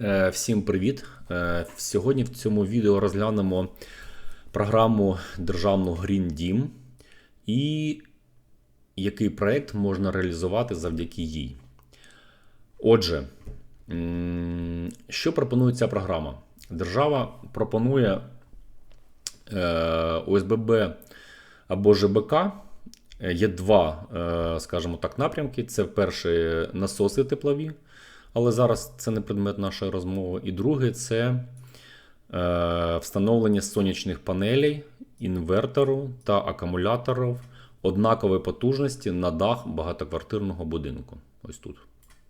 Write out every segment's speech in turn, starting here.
Е, Всім привіт! Е, Сьогодні в цьому відео розглянемо програму державну Green Дім і який проект можна реалізувати завдяки їй. Отже, що пропонує ця програма? Держава пропонує е, ОСББ або ЖБК. Є два, скажімо так, напрямки. Це перший насоси теплові, але зараз це не предмет нашої розмови. І другий це е, встановлення сонячних панелей, інвертору та акумуляторів однакової потужності на дах багатоквартирного будинку. Ось тут,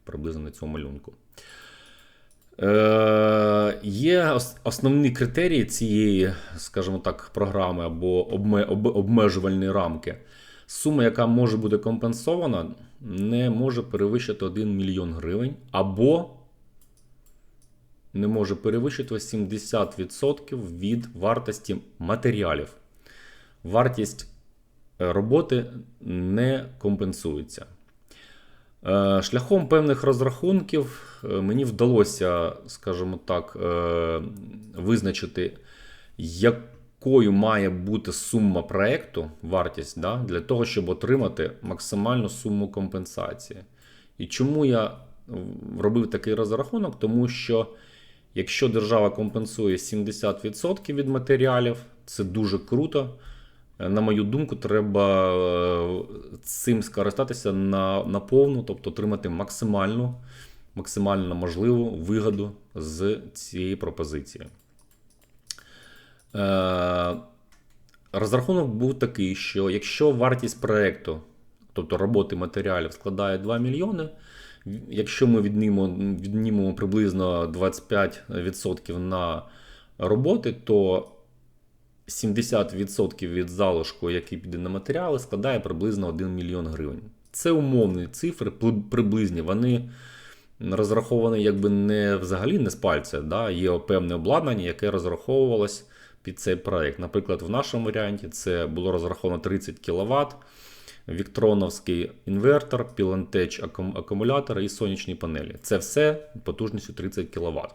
приблизно на цьому малюнку. Е, Є основні критерії цієї, скажімо так, програми або обме- об- обмежувальні рамки. Сума, яка може бути компенсована, не може перевищити 1 мільйон гривень, або не може перевищити 70% від вартості матеріалів. Вартість е, роботи не компенсується. Е, Шляхом певних розрахунків е, мені вдалося, скажімо так, визначити, якою має бути сума проєкту, вартість, да, для того, щоб отримати максимальну суму компенсації. І чому я робив такий розрахунок? Тому що якщо держава компенсує 70% від матеріалів, це дуже круто. Е, На мою думку, треба е, цим скористатися на, на повну, тобто отримати максимальну, максимально можливу вигоду з цієї пропозиції. Е, розрахунок був такий, що якщо вартість проєкту, тобто роботи матеріалів, складає 2 мільйони, якщо ми віднімемо, віднімемо приблизно 25% на роботи, то 70% від залишку, який піде на матеріали, складає приблизно 1 мільйон гривень. Це умовні цифри, приблизні. Вони розраховані якби не взагалі не з пальця. Да? Є певне обладнання, яке розраховувалось під цей проект. Наприклад, в нашому варіанті це було розраховано 30 кВт, Віктроновський інвертор, Пілантеч акумулятор і сонячні панелі. Це все потужністю 30 кВт.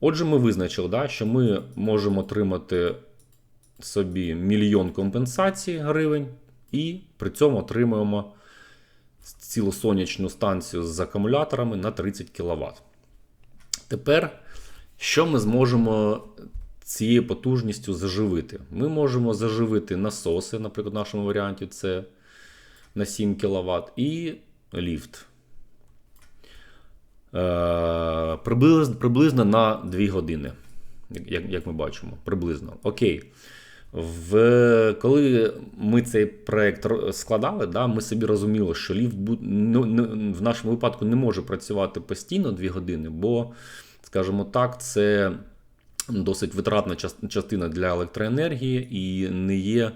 Отже, ми визначили, да, що ми можемо отримати собі мільйон компенсацій гривень, і при цьому отримуємо цілу сонячну станцію з акумуляторами на 30 кВт. Тепер, що ми зможемо цією потужністю заживити? Ми можемо заживити насоси, наприклад, в нашому варіанті це на 7 кВт, і ліфт. Е, приблизно, приблизно на 2 години, як, як ми бачимо. Приблизно. Окей. В, коли ми цей проект складали, да, ми собі розуміли, що ліфт ну, в нашому випадку не може працювати постійно 2 години, бо, скажімо так, це досить витратна частина для електроенергії і не є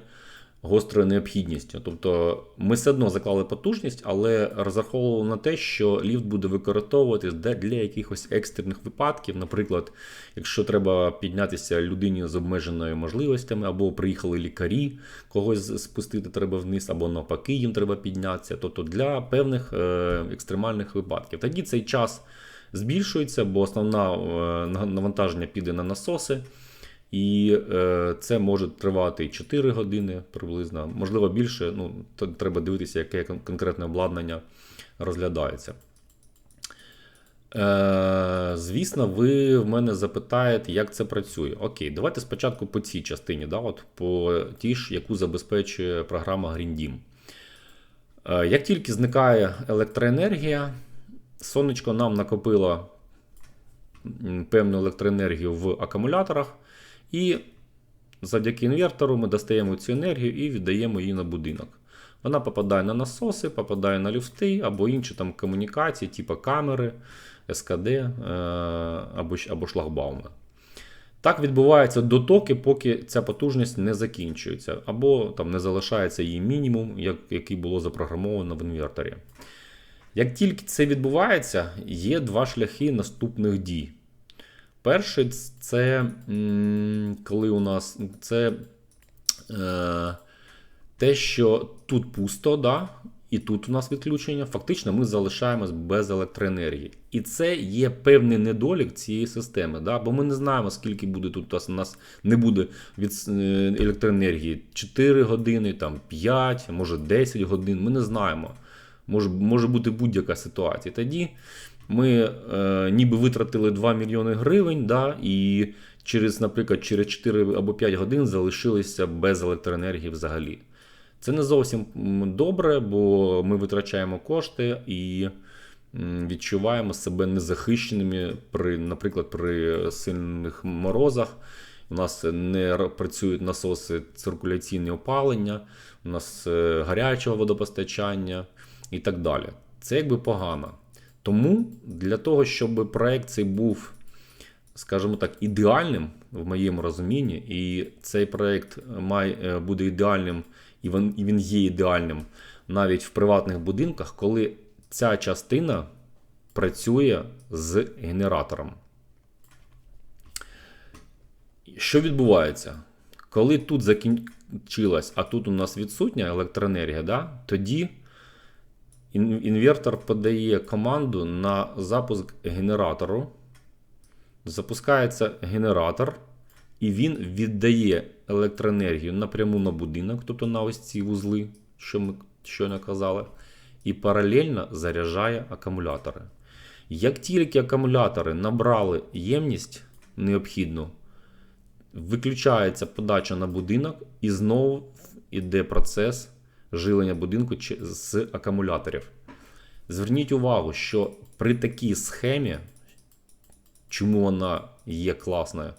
гострою необхідністю. Тобто ми все одно заклали потужність, але розраховували на те, що ліфт буде використовуватись для якихось екстрених випадків. Наприклад, якщо треба піднятися людині з обмеженими можливостями, або приїхали лікарі, когось спустити треба вниз, або навпаки, їм треба піднятися. Тобто для певних е, екстремальних випадків. Тоді цей час збільшується, бо основне навантаження піде на насоси. І е, це може тривати 4 години приблизно, можливо більше. Ну, треба дивитися, яке конкретне обладнання розглядається. Е, звісно, ви в мене запитаєте, як це працює. Окей, давайте спочатку по цій частині, да, от по тій ж, яку забезпечує програма GreenDim. Е, як тільки зникає електроенергія, сонечко нам накопило певну електроенергію в акумуляторах, і завдяки інвертору ми достаємо цю енергію і віддаємо її на будинок. Вона попадає на насоси, попадає на люфти або інші там комунікації, типу камери, СКД е, або, або шлагбауми. Так відбуваються дотоки, поки ця потужність не закінчується, або там не залишається її мінімум, як, який було запрограмовано в інверторі. Як тільки це відбувається, є два шляхи наступних дій. Перший це коли у нас це е, те, що тут пусто, да, і тут у нас відключення, фактично ми залишаємось без електроенергії. І це є певний недолік цієї системи, да? бо ми не знаємо, скільки буде тут у нас, не буде від е, електроенергії 4 години, там 5, може 10 годин. Ми не знаємо. Може, може бути будь-яка ситуація. Тоді ми е, ніби витратили 2 мільйони гривень, да, і через, наприклад, через 4 або 5 годин залишилися без електроенергії взагалі. Це не зовсім добре, бо ми витрачаємо кошти і відчуваємо себе незахищеними, при, наприклад, при сильних морозах. У нас не працюють насоси циркуляційне опалення, у нас е, гарячого водопостачання і так далі. Це якби погано. Тому для того, щоб проект цей був, скажімо так, ідеальним в моєму розумінні, і цей проект має, е, буде ідеальним, і він, і він є ідеальним навіть в приватних будинках, коли ця частина працює з генератором. Що відбувається? Коли тут закінчилась, а тут у нас відсутня електроенергія, да, тоді інвертор подає команду на запуск генератору. Запускається генератор, і він віддає електроенергію напряму на будинок, тобто на ось ці вузли, що ми щойно казали, і паралельно заряджає акумулятори. Як тільки акумулятори набрали ємність необхідну, виключається подача на будинок, і знову йде процес жилення будинку з акумуляторів. Зверніть увагу, що при такій схемі, чому вона є класною,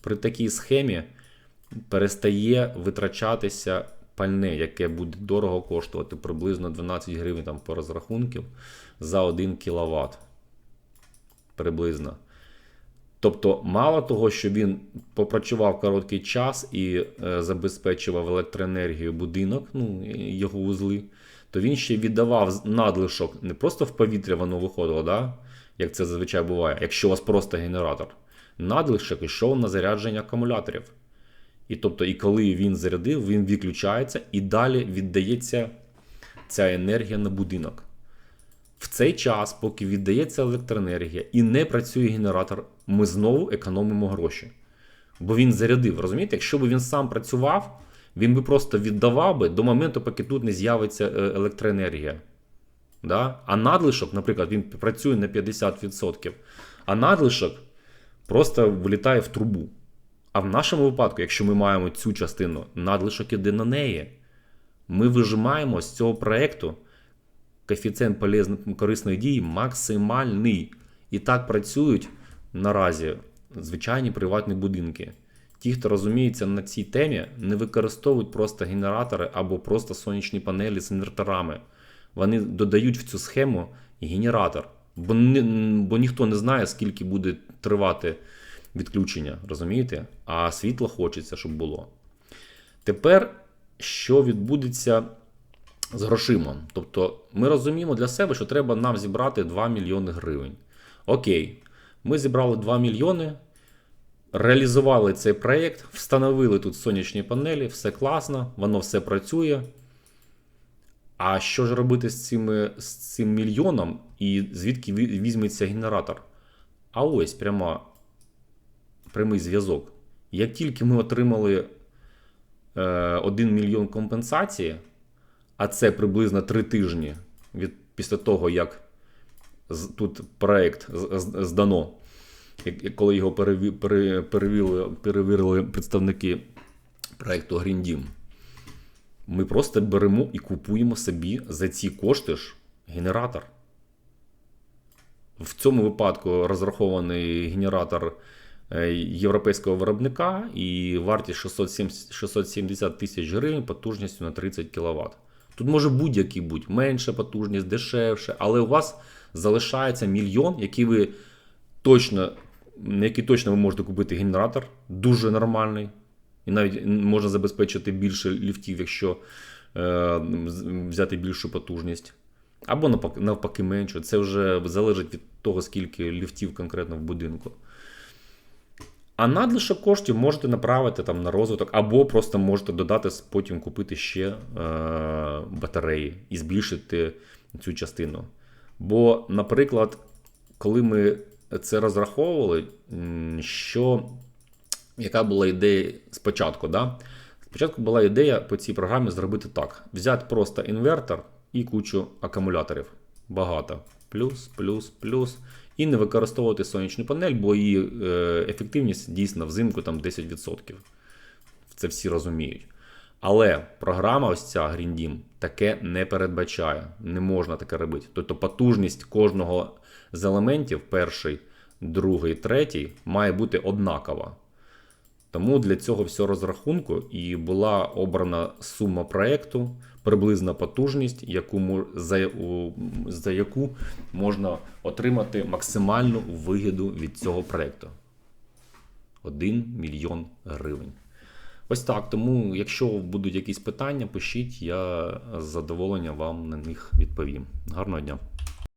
при такій схемі перестає витрачатися пальне, яке буде дорого коштувати приблизно 12 гривень там, по розрахунків за 1 кВт. Приблизно. Тобто, мало того, що він попрацював короткий час і е, забезпечував електроенергію будинок, ну, його вузли, то він ще віддавав надлишок не просто в повітря воно виходило, да? як це зазвичай буває, якщо у вас просто генератор. Надлишок йшов на зарядження акумуляторів. І тобто, і коли він зарядив, він відключається і далі віддається ця енергія на будинок. В цей час, поки віддається електроенергія і не працює генератор, ми знову економимо гроші. Бо він зарядив. Розумієте, якщо б він сам працював, він би просто віддавав би до моменту, поки тут не з'явиться е, електроенергія. Да? А надлишок, наприклад, він працює на 50%, а надлишок просто вилітає в трубу. А в нашому випадку, якщо ми маємо цю частину, надлишок іде на неї. Ми вижимаємо з цього проєкту коефіцієнт полезної корисної дії максимальний. І так працюють наразі звичайні приватні будинки. Ті, хто розуміється на цій темі, не використовують просто генератори або просто сонячні панелі з інверторами. Вони додають в цю схему генератор, бо, ні, бо ніхто не знає, скільки буде тривати відключення, розумієте? А світло хочеться, щоб було. Тепер, що відбудеться з грошима? Тобто, ми розуміємо для себе, що треба нам зібрати 2 мільйони гривень. Окей, ми зібрали 2 мільйони, реалізували цей проєкт, встановили тут сонячні панелі, все класно, воно все працює. А що ж робити з, цими, з цим мільйоном і звідки візьметься генератор? А ось прямо прямий зв'язок. Як тільки ми отримали е, 1 мільйон компенсації, а це приблизно 3 тижні від, після того, як тут з- здано, коли його переві, пере, перевірили, перевірили представники Green Team, ми просто беремо і купуємо собі за ці кошти ж генератор. В цьому випадку розрахований генератор е, європейського виробника і вартість 670 670 тисяч гривень потужністю на 30 кВт. Тут може будь-який бути, менша потужність, дешевше, але у вас залишається мільйон, який ви точно, на який точно ви можете купити генератор, дуже нормальний. І навіть можна забезпечити більше ліфтів, якщо е, взяти більшу потужність. Або навпаки менше. Це вже залежить від того, скільки ліфтів конкретно в будинку. А надлишок коштів можете направити там на розвиток, або просто можете додати, потім купити ще е, батареї і збільшити цю частину. Бо, наприклад, коли ми це розраховували, що яка була ідея спочатку? Да? Спочатку була ідея по цій програмі зробити так: взяти просто інвертор і кучу акумуляторів. Багато. Плюс, плюс, плюс. І не використовувати сонячну панель, бо її е, ефективність дійсно взимку там 10%. Це всі розуміють. Але програма, ось ця Green Dim, таке не передбачає. Не можна таке робити. Тобто потужність кожного з елементів, перший, другий, третій, має бути однакова. Тому для цього всього розрахунку і була обрана сума проєкту, приблизна потужність, яку, за, за яку можна отримати максимальну вигоду від цього проєкту. 1 мільйон гривень. Ось так. Тому, якщо будуть якісь питання, пишіть, я з задоволенням вам на них відповім. Гарного дня!